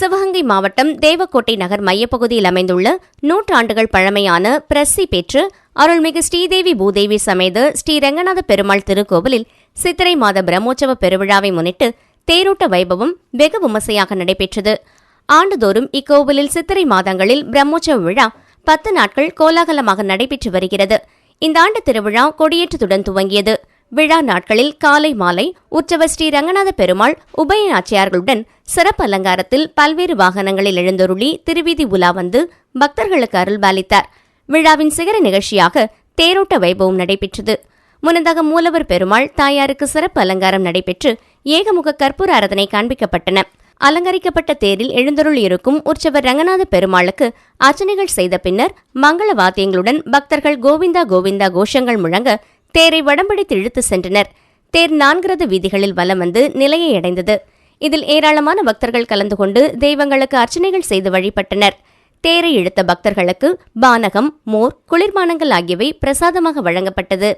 சிவகங்கை மாவட்டம் தேவக்கோட்டை நகர் மையப்பகுதியில் அமைந்துள்ள நூற்றாண்டுகள் பழமையான பிரசி பெற்று அருள்மிகு ஸ்ரீதேவி பூதேவி சமேத ஸ்ரீ ரங்கநாத பெருமாள் திருக்கோவிலில் சித்திரை மாத பிரம்மோற்சவ பெருவிழாவை முன்னிட்டு தேரோட்ட வைபவம் வெகு விமர்சையாக நடைபெற்றது. ஆண்டுதோறும் இக்கோவிலில் சித்திரை மாதங்களில் பிரம்மோற்சவ விழா பத்து நாட்கள் கோலாகலமாக நடைபெற்று வருகிறது. இந்த ஆண்டு திருவிழா கொடியேற்றத்துடன் துவங்கியது. விழா நாட்களில் காலை மாலை உற்சவர் ஸ்ரீ ரங்கநாத பெருமாள் உபய நாச்சியார்களுடன் சிறப்பு அலங்காரத்தில் பல்வேறு வாகனங்களில் எழுந்தருளி திருவீதி உலா வந்து பக்தர்களுக்கு அருள்பாலித்தார். விழாவின் சிகர நிகழ்ச்சியாக தேரோட்ட வைபவம் நடைபெற்றது. முன்னதாக மூலவர் பெருமாள் தாயாருக்கு சிறப்பு அலங்காரம் நடைபெற்று ஏகமுக கற்பூர அரதனை காண்பிக்கப்பட்டன. அலங்கரிக்கப்பட்ட தேரில் எழுந்தருள் இருக்கும் உற்சவர் ரங்கநாத பெருமாளுக்கு அர்ச்சனைகள் செய்த பின்னர் மங்கள வாத்தியங்களுடன் பக்தர்கள் கோவிந்தா கோவிந்தா கோஷங்கள் முழங்க தேரை வடம்பிடித்து இழுத்து சென்றனர். தேர் நான்கிறது வீதிகளில் வலம் வந்து நிலையை அடைந்தது. இதில் ஏராளமான பக்தர்கள் கலந்து கொண்டு தெய்வங்களுக்கு அர்ச்சனைகள் செய்து வழிபட்டனர். தேரை இழுத்த பக்தர்களுக்கு பானகம் மோர் குளிர்பானங்கள் ஆகியவை பிரசாதமாக வழங்கப்பட்டது.